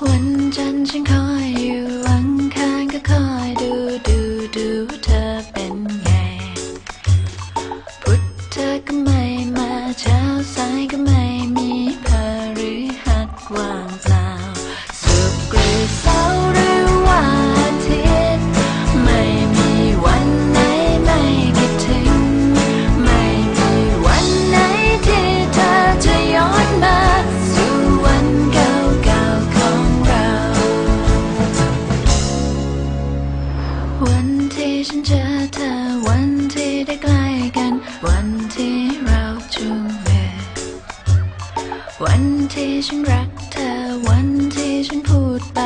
万战进口。 เจอเธอวันที่ได้ใกล้กัน วันที่เราจูงมือวันที่ฉันรักเธอวันที่ฉันพูดไป